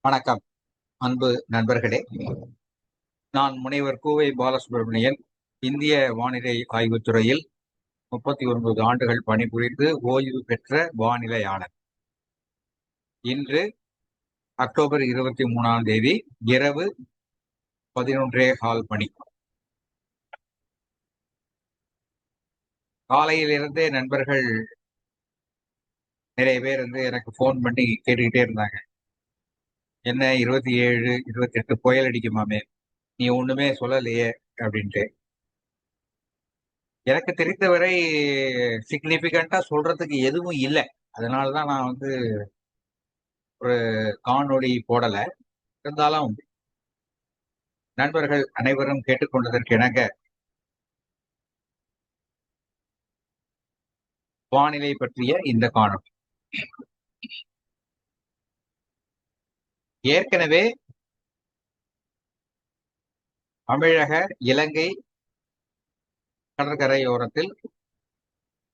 வணக்கம் அன்பு நண்பர்களே. நான் முனைவர் கூவை பாலசுப்ரமணியன் இந்திய வானிலை ஆய்வுத்துறையில் முப்பத்தி ஒன்பது ஆண்டுகள் பணிபுரிந்து ஓய்வு பெற்ற வானிலையாளர். இன்று அக்டோபர் இருபத்தி மூணாம் தேதி இரவு பதினொன்றே கால் மணி. காலையிலிருந்தே நண்பர்கள் நிறைய பேர் வந்து எனக்கு ஃபோன் பண்ணி கேட்டுக்கிட்டே இருந்தாங்க. என்ன இருபத்தி ஏழு இருபத்தி எட்டு புயல் அடிக்குமாமே நீ ஒண்ணுமே சொல்லலையே அப்படின்ட்டு. எனக்கு தெரிந்தவரை சிக்னிபிகண்டா சொல்றதுக்கு எதுவும் இல்லை. அதனாலதான் நான் வந்து ஒரு காணொளி போடலை. இருந்தாலும் நண்பர்கள் அனைவரும் கேட்டுக்கொண்டதற்கு இணங்க வானிலை பற்றிய இந்த காணொளி. ஏற்கனவே தமிழக இலங்கை கடற்கரையோரத்தில்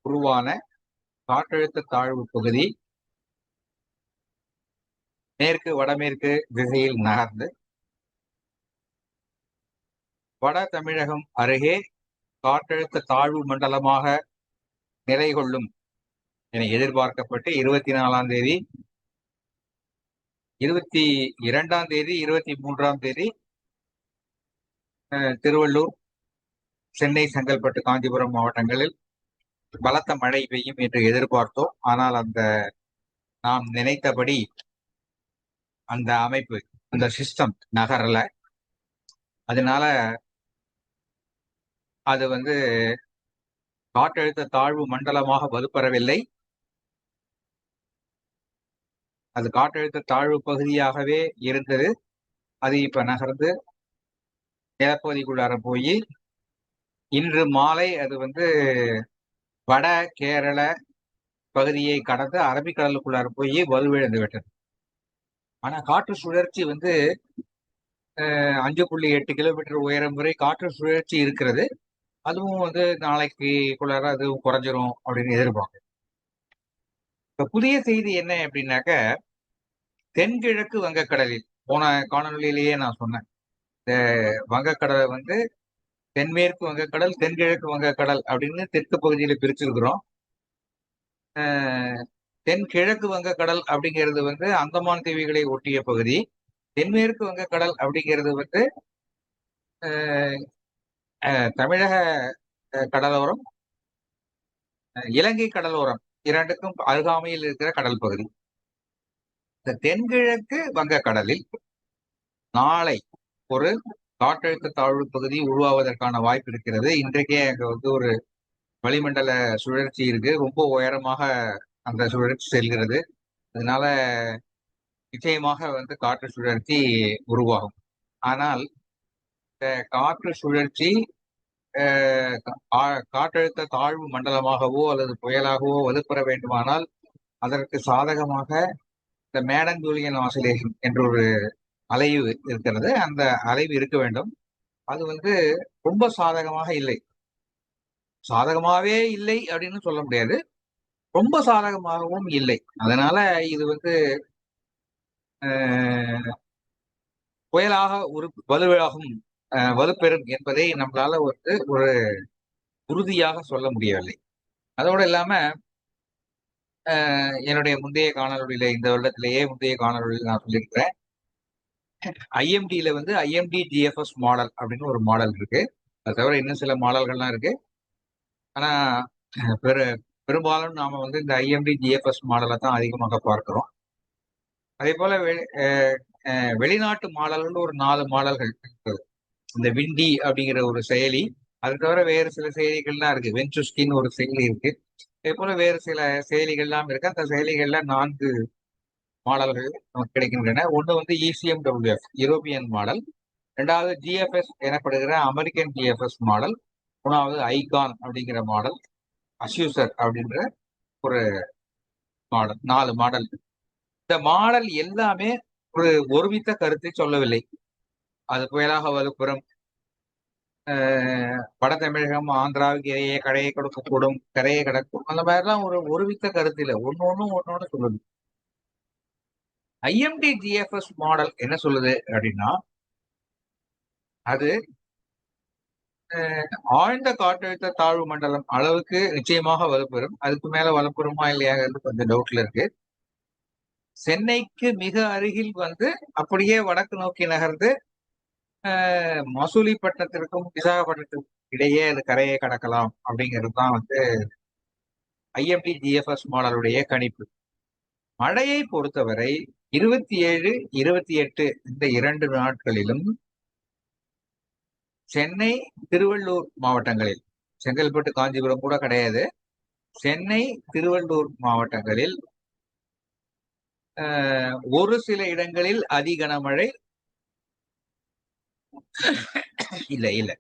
உருவான காற்றழுத்த தாழ்வு பகுதி மேற்கு வடமேற்கு திசையில் நகர்ந்து வட தமிழகம் அருகே காற்றழுத்த தாழ்வு மண்டலமாக நிலை கொள்ளும் என எதிர்பார்க்கப்பட்டு இருபத்தி நாலாம் தேதி இருபத்தி இரண்டாம் தேதி இருபத்தி மூன்றாம் தேதி திருவள்ளூர் சென்னை செங்கல்பட்டு காஞ்சிபுரம் மாவட்டங்களில் பலத்த மழை பெய்யும் என்று எதிர்பார்த்தோம். ஆனால் அந்த நாம் நினைத்தபடி அந்த அமைப்பு அந்த சிஸ்டம் நகரல. அதனால அது வந்து காற்றழுத்த தாழ்வு மண்டலமாக வலுப்பெறவில்லை. அது காற்றழுத்த தாழ்வு பகுதியாகவே இருந்தது. அது இப்ப நகர்ந்து நிலப்பகுதிக்குள்ளார போய் இன்று மாலை அது வந்து வட கேரள பகுதியை கடந்து அரபிக்கடலுக்குள்ளார போய் வலுவிழந்து விட்டது. ஆனா காற்று சுழற்சி வந்து அஞ்சு புள்ளி எட்டு கிலோமீட்டர் உயரம் வரை காற்று சுழற்சி இருக்கிறது. அதுவும் வந்து நாளைக்கு நாளைக்குள்ளார அதுவும் குறைஞ்சிரும் அப்படின்னு எதிர்பார்க்கும் இப்ப புதிய செய்தி என்ன அப்படின்னாக்க தென்கிழக்கு வங்கக்கடலில் போன காணொலியிலேயே நான் சொன்னேன். இந்த வங்கக்கடலை வந்து தென்மேற்கு வங்கக்கடல் தென்கிழக்கு வங்கக்கடல் அப்படின்னு தெற்கு பகுதியில பிரிச்சிருக்கிறோம். தென்கிழக்கு வங்கக்கடல் அப்படிங்கிறது வந்து அந்தமான் தீவுகளை ஒட்டிய பகுதி தென்மேற்கு வங்கக்கடல் அப்படிங்கிறது வந்து தமிழக கடலோரம் இலங்கை கடலோரம் இரண்டுக்கும் அருகாமையில் இருக்கிற கடல் பகுதி. இந்த தென்கிழக்கு வங்கக்கடலில் நாளை ஒரு காற்றழுத்த தாழ்வு பகுதி உருவாவதற்கான வாய்ப்பு இருக்கிறது. இன்றைக்கே அங்க வந்து ஒரு வளிமண்டல சுழற்சி இருக்கு. ரொம்ப உயரமாக அந்த சுழற்சி செல்கிறது. அதனால நிச்சயமாக வந்து காற்று சுழற்சி உருவாகும். ஆனால் காற்று சுழற்சி காற்றழுத்த தாழ்வு மண்டலமாகவோ அல்லது புயலாகவோ வலுப்பெற வேண்டுமானால் அதற்கு சாதகமாக இந்த மேடன் ஆசிலேஷன் என்ற ஒரு அலைவு இருக்கிறது. அந்த அலைவு இருக்க வேண்டும். அது வந்து ரொம்ப சாதகமாக இல்லை. சாதகமாகவே இல்லை அப்படின்னு சொல்ல முடியாது. ரொம்ப சாதகமாகவும் இல்லை. அதனால இது வந்து புயலாக ஒரு வலுவாகும் வலுப்பெறும் என்பதை நம்மளால வந்து ஒரு உறுதியாக சொல்ல முடியவில்லை. அதோடு இல்லாம என்னுடைய முந்தைய காணொலியில இந்த வருடத்திலேயே முந்தைய காணொலியில் நான் சொல்லியிருக்கிறேன். ஐஎம்டியில வந்து ஐஎம்டி ஜிஎஃப்எஸ் மாடல் அப்படின்னு ஒரு மாடல் இருக்கு. அது தவிர இன்னும் சில மாடல்கள்லாம் இருக்கு. ஆனா பெரு பெரும்பாலும் நாம வந்து இந்த ஐஎம்டி ஜிஎஃப்எஸ் மாடலை தான் அதிகமாக பார்க்கிறோம். அதே போல வெளிநாட்டு மாடல்கள் ஒரு நாலு மாடல்கள் இருக்குது. இந்த விண்டி அப்படிங்கிற ஒரு செயலி அது தவிர வேறு சில செயலிகள்லாம் இருக்கு. வென்சுஸ்கின்னு ஒரு செயலி இருக்கு. அதே போல வேறு சில செயலிகள்லாம் இருக்கு. அந்த செயலிகள்ல நான்கு மாடல்கள் நமக்கு கிடைக்கின்றன. ஒன்று வந்து இசிஎம் டபிள்யூஎஃப் யூரோப்பியன் மாடல் ரெண்டாவது ஜிஎஃப்எஸ் எனப்படுகிற அமெரிக்கன் ஜிஎஃப்எஸ் மாடல் மூணாவது ஐகான் அப்படிங்கிற மாடல் அஷ்யூசர் அப்படின்ற ஒரு மாடல் நாலு மாடல் இந்த மாடல் எல்லாமே ஒரு ஒருமித்த கருத்தை சொல்லவில்லை. அது புயலாக வலுப்புறம் வட தமிழகம் ஆந்திராவுக்கு இடையே கடையை கொடுக்கக்கூடும் கரையை கடக்கும் அந்த மாதிரிலாம் ஒரு ஒருமித்த கருத்தில் ஒன்னு ஒண்ணு ஒன்று சொல்லுது. ஐஎம்டி ஜிஎஃப்எஸ் மாடல் என்ன சொல்லுது அப்படின்னா அது ஆழ்ந்த காற்றழுத்த தாழ்வு மண்டலம் அளவுக்கு நிச்சயமாக வலுப்பெறும் அதுக்கு மேல வலுப்பெறுமா இல்லையாங்கிறது கொஞ்சம் டவுட்ல இருக்கு. சென்னைக்கு மிக அருகில் வந்து அப்படியே வடக்கு நோக்கி நகர்ந்து மசூலிப்பட்டினத்திற்கும் விசாகப்பட்டினத்திற்கும் இடையே அது கரையை கடக்கலாம் அப்படிங்கிறது தான் வந்து ஐஎம்டி ஜிஎஃப்எஸ் மாடலுடைய கணிப்பு. மழையை பொறுத்தவரை இருபத்தி ஏழு இருபத்தி எட்டு இந்த இரண்டு நாட்களிலும் சென்னை திருவள்ளூர் மாவட்டங்களில் செங்கல்பட்டு காஞ்சிபுரம் கூட கிடையாது. சென்னை திருவள்ளூர் மாவட்டங்களில் ஒரு சில இடங்களில் அதி கனமழை இல்லை இல்லை.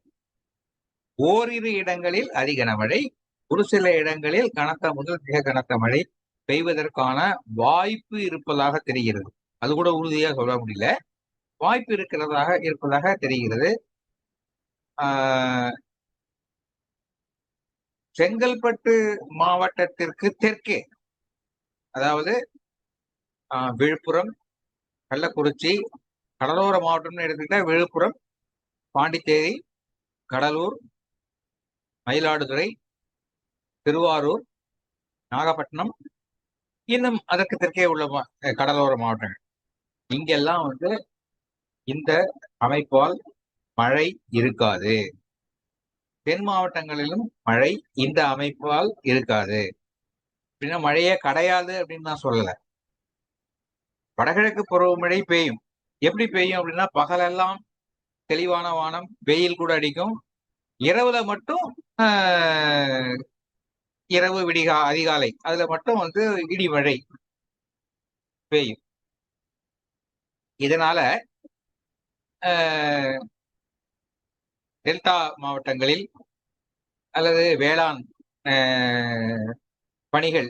ஓரிரு இடங்களில் அதிக மழை ஒரு சில இடங்களில் கனத்த முதல் மிக கனத்த மழை பெய்வதற்கான வாய்ப்பு இருப்பதாக தெரிகிறது. அது கூட உறுதியா சொல்ல முடியல. வாய்ப்பு இருக்கிறதாக இருப்பதாக தெரிகிறது. செங்கல்பட்டு மாவட்டத்திற்கு தெற்கே அதாவது விழுப்புரம் கள்ளக்குறிச்சி கடலோர மாவட்டம்னு எடுத்துக்கிட்டா விழுப்புரம் பாண்டிச்சேரி கடலூர் மயிலாடுதுறை திருவாரூர் நாகப்பட்டினம் இன்னும் அதற்கு தெற்கே உள்ள கடலோர மாவட்டங்கள். இங்கெல்லாம் வந்து இந்த அமைப்பால் மழை இருக்காது. தென் மாவட்டங்களிலும் மழை இந்த அமைப்பால் இருக்காது. அப்படின்னா மழையே கிடையாது அப்படின்னு நான் சொல்லல. வடகிழக்கு பருவமழை பெய்யும். எப்படி பெய்யும் அப்படின்னா பகலெல்லாம் தெளிவான வானம் வெயில் கூட அடிக்கும். இரவுல மட்டும் இரவு விடிகா அதிகாலை. அதுல மட்டும் வந்து இடி மழை பெய்யும். இதனால டெல்டா மாவட்டங்களில் அல்லது வேளாண் பணிகள்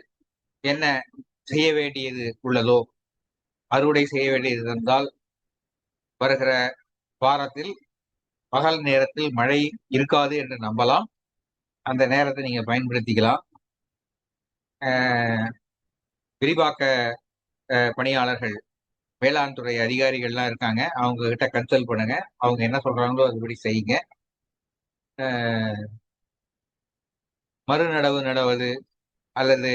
என்ன செய்ய வேண்டியது உள்ளதோ? அறுவடை செய்ய வேண்டியது இருந்தால் வருகிற வாரத்தில் பகல் நேரத்தில் மழை இருக்காது என்று நம்பலாம். அந்த நேரத்தை நீங்க பயன்படுத்திக்கலாம். விரிவாக்க பணியாளர்கள் வேளாண் துறை அதிகாரிகள்லாம் இருக்காங்க. அவங்க கிட்ட கன்சல்ட் பண்ணுங்க. அவங்க என்ன சொல்றாங்களோ அதுபடி செய்யுங்க. மறுநடவு நடவது அல்லது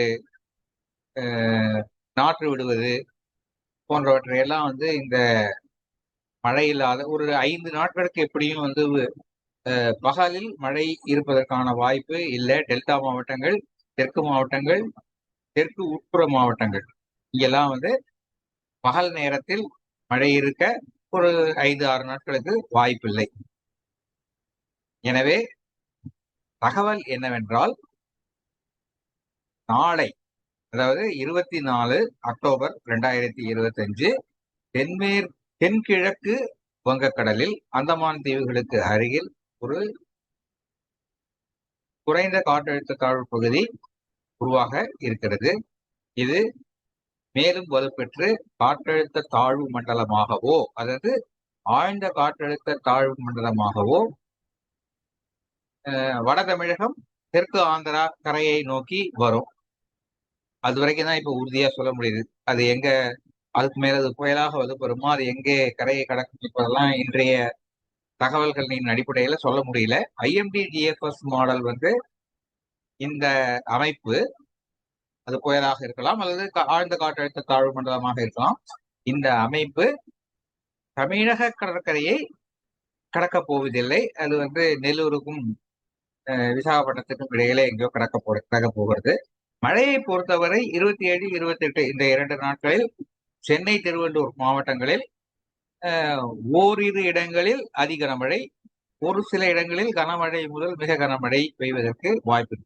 நாற்று விடுவது போன்றவற்றையெல்லாம் வந்து இந்த மழை இல்லாத ஒரு ஐந்து நாட்களுக்கு எப்படியும் வந்து பகலில் மழை இருப்பதற்கான வாய்ப்பு இல்லை. டெல்டா மாவட்டங்கள் தெற்கு மாவட்டங்கள் தெற்கு உட்புற மாவட்டங்கள். இங்கெல்லாம் வந்து பகல் நேரத்தில் மழை இருக்க ஒரு ஐந்து ஆறு நாட்களுக்கு வாய்ப்பில்லை எனவே தகவல் என்னவென்றால் நாளை அதாவது இருபத்தி நாலு அக்டோபர் ரெண்டாயிரத்தி இருபத்தி அஞ்சு தென்கிழக்கு வங்கக்கடலில் அந்தமான் தீவுகளுக்கு அருகில் ஒரு குறைந்த காற்றழுத்த தாழ்வு பகுதி உருவாக இருக்கிறது. இது மேலும் வலுப்பெற்று காற்றழுத்த தாழ்வு மண்டலமாகவோ அதாவது ஆழ்ந்த காற்றழுத்த தாழ்வு மண்டலமாகவோ வட தமிழகம் தெற்கு ஆந்திரா கரையை நோக்கி வரும். அது வரைக்கும் தான் இப்ப உறுதியா சொல்ல முடியுது. அது எங்க அதுக்கு மேல அது புயலாக வலுப்பெறுமோ அது எங்கே கரையை கடக்கும் இப்பதெல்லாம் இன்றைய தகவல்களின் அடிப்படையில சொல்ல முடியல. ஐஎம்டி ஜிஎஃப்எஸ் மாடல் வந்து இந்த அமைப்பு அது புயலாக இருக்கலாம் அல்லது ஆழ்ந்த காற்றழுத்த தாழ்வு மண்டலமாக இருக்கலாம். இந்த அமைப்பு தமிழக கடற்கரையை கடக்கப் போவதில்லை. அது வந்து நெல்லூருக்கும் விசாகப்பட்டினத்துக்கும் இடையில எங்கேயோ கடக்க போ கடக்க போகிறது மழையை பொறுத்தவரை இருபத்தி ஏழு இருபத்தி எட்டு இந்த இரண்டு நாட்களில் சென்னை திருவள்ளூர் மாவட்டங்களில் ஓரிரு இடங்களில் அதி கனமழை ஒரு சில இடங்களில் கனமழை முதல் மிக கனமழை பெய்வதற்கு வாய்ப்பு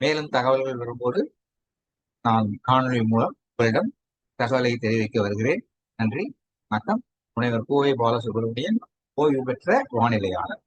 மேலும் தகவல்கள் வரும்போது நான் காணொலி மூலம் உங்களிடம் தகவலை தெரிவிக்க வருகிறேன். நன்றி வணக்கம். முனைவர் கோவை பாலசுப்ரமணியன் ஓய்வு பெற்ற வானிலையாளர்.